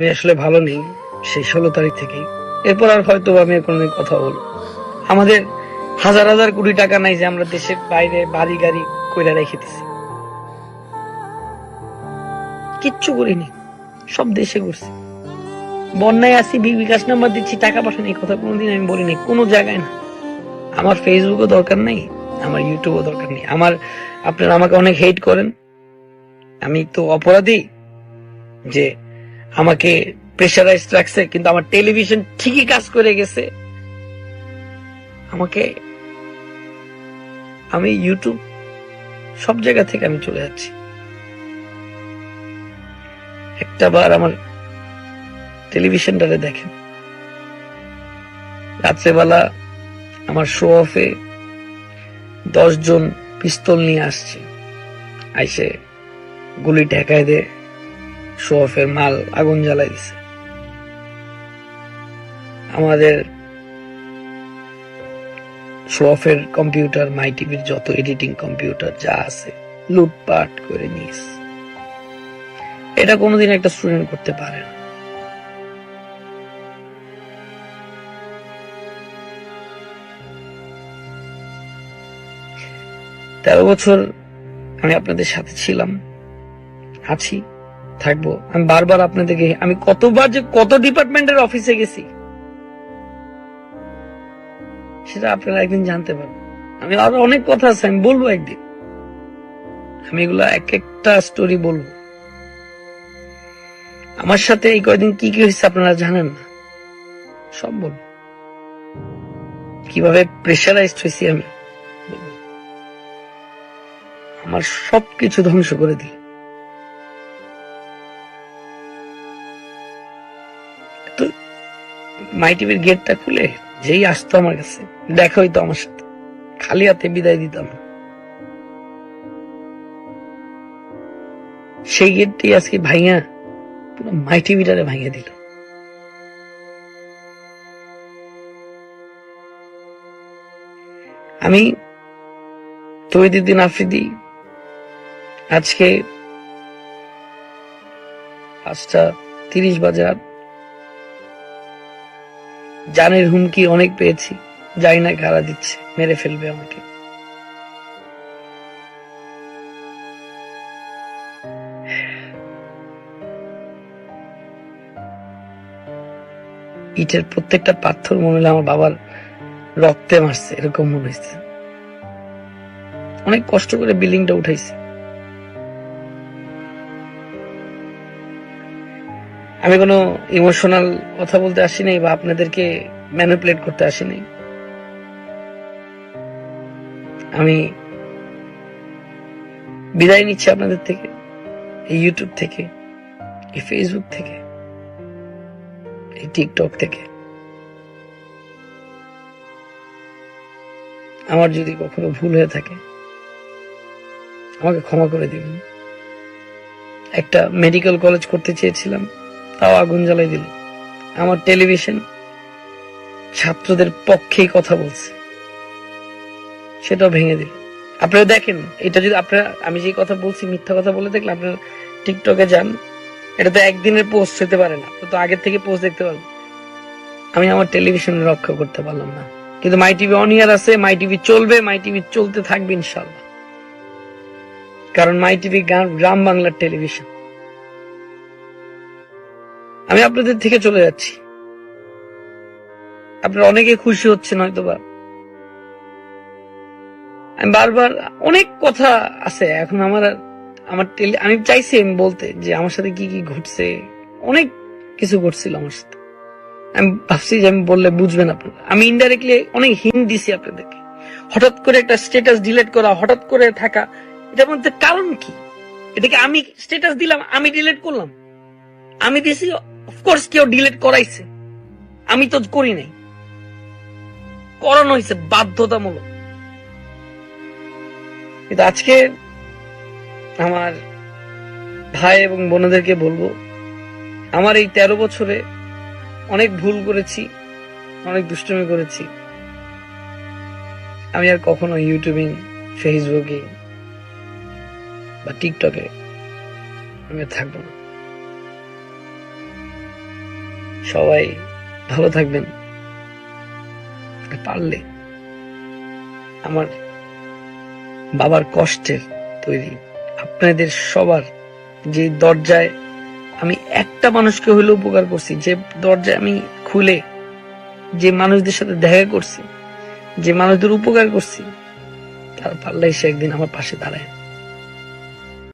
আমি আসলে ভালো নেই সেই ষোলো তারিখ থেকেই। এরপর আর হয়তো আমি কোনোদিন কথা বলব আমাদের হাজার হাজার কোটি টাকা নাই যে আমরা দেশের বাইরে বাড়ি গাড়ি কইরা রেখে দিছি কিচ্ছু করিনি, সব দেশে করছি বন্যায় আসি বিকাশ নাম্বার দিচ্ছি, টাকা পয়সা নেই, কথা কোনোদিন আমি বলিনি কোনো জায়গায় না। আমার ফেসবুকও দরকার নেই, আমার ইউটিউবও দরকার নেই। আমার, আপনারা আমাকে অনেক হেট করেন। আমি তো অপরাধী যে আমাকে প্রেশারাইজ রাখছে, কিন্তু আমার টেলিভিশন ঠিকই কাজ করে গেছে। আমাকে, আমি ইউটিউব সব জায়গা থেকে আমি চলে যাচ্ছি। একটা বার আমার টেলিভিশনটারে দেখেন। রাত্রেবেলা আমার শো অফে দশ জন পিস্তল নিয়ে আসছে। আইসে গুলি ঠেকায় দে শো অফের মাল আগুন জ্বালাই দিছে। আমাদের শো অফের কম্পিউটার, মাই টিভির যত এডিটিং কম্পিউটার যা আছে, লুটপাট করে নিস। এটা কোনোদিন একটা স্টুডেন্ট করতে পারে না। তেরো বছর আমি আপনাদের সাথে ছিলাম, আছি। থাকব। আমি বারবার আপনাদেরকে, আমি কতবার যে কত ডিপার্টমেন্টের অফিসে গেছি, সেটা আপনারা একদিন জানতে পারবেন। আমি আরও অনেক কথা আছে, আমি বলব একদিন। আমি এগুলা এক একটা স্টোরি বলব। আমার সাথে এই কয়দিন কি কি হয়েছে আপনারা জানেন না? সব বলব। কীভাবে প্রেশারাইজড হয়েছি আমি। আমার সবকিছু ধ্বংস করে দিল। মাই টিভির গেটটা খুলে যেই আসতো আমার কাছে, দেখা হইতো আমার সাথে। খালি হাতে বিদায় দিতাম। সেই গেটটি আজকে ভাইয়া পুরো মাই টিভিটারে ভাঙিয়ে দিল। আমি তৈদিন আফ্রিদি, আজকে পাঁচটা তিরিশ বাজে রাত জানের হুমকি অনেক পেয়েছি। জানি না কারা দিচ্ছে, মেরে ফেলবে আমাকে। ইটের প্রত্যেকটা পাথর মনে হলো আমার বাবার রক্তে মারছে, এরকম মনে হয়েছে অনেক কষ্ট করে বিল্ডিংটা উঠাইছি। আমি কোনো ইমোশনাল কথা বলতে আসি নাই বা আপনাদেরকে ম্যানিপুলেট করতে আসি আমি বিদায় নিচ্ছি আপনাদের থেকে, এই ইউটিউব থেকে, এই ফেসবুক থেকে, এই টিকটক থেকে। আমার যদি কখনো ভুল হয়ে থাকে, আমাকে ক্ষমা করে দিবেন। একটা মেডিকেল কলেজ করতে চেয়েছিলাম। তাও আগুন জ্বালাই দিল। আমার টেলিভিশন ছাত্রদের পক্ষেই কথা বলছে। সেটাও ভেঙে দিল। আপনারা দেখেন, এটা যদি আপনারা, আমি যে কথা বলছি, মিথ্যা কথা বলে দেখলে আপনারা টিকটকে যান। এটা তো একদিনের পোস্ট হতে পারে না। তো আগের থেকে পোস্ট দেখতে পারবেন। আমি আমার টেলিভিশন রক্ষা করতে পারলাম না। কিন্তু মাই টিভি অন ইয়ার আছে, মাই টিভি চলবে, মাই টিভি চলতে থাকবে ইনশাল্লাহ কারণ মাই টিভি গ্রাম বাংলার টেলিভিশন। আমি আপনাদের থেকে চলে যাচ্ছি। আপনারা অনেকে খুশি হচ্ছেন হয়তো বা আমি বারবার অনেক কথা আছে, এখন আমার আমার টেলি আমি চাইছি আমি বলতে যে আমার সাথে কি কি ঘটছে, অনেক কিছু ঘটছিল আমার সাথে। আমি ভাবছি যে আমি বললে বুঝবেন আপনারা। আমি ইনডাইরেক্টলি অনেক হিন্ট দিছি আপনাদেরকে। হঠাৎ করে একটা স্ট্যাটাস ডিলিট করা, হঠাৎ করে থাকা, এটার মধ্যে কারণ কি? এটাকে আমি স্ট্যাটাস দিলাম, আমি ডিলিট করলাম। আমি দিছি অফকোর্স কেউ ডিলিট করাইছে। আমি তো করি নাই। করানো হয়েছে বাধ্যতামূলক। কিন্তু আজকে আমার ভাই এবং বোনদেরকে বলব, আমার এই তেরো বছরে অনেক ভুল করেছি, অনেক দুষ্টুমি করেছি। আমি আর কখনো ইউটিউবিং ফেসবুকে বা টিকটকে আমি থাকব না। সবাই ভালো থাকবেন। পারলে আমার বাবার কষ্টের তৈরি। আপনাদের সবার যে দরজায় আমি একটা মানুষকে হইলেও উপকার করছি, যে দরজায় আমি খুলে যে মানুষদের সাথে দেখা করছি, যে মানুষদের উপকার করছি, তার পাল্লা সে একদিন আমার পাশে দাঁড়ায়।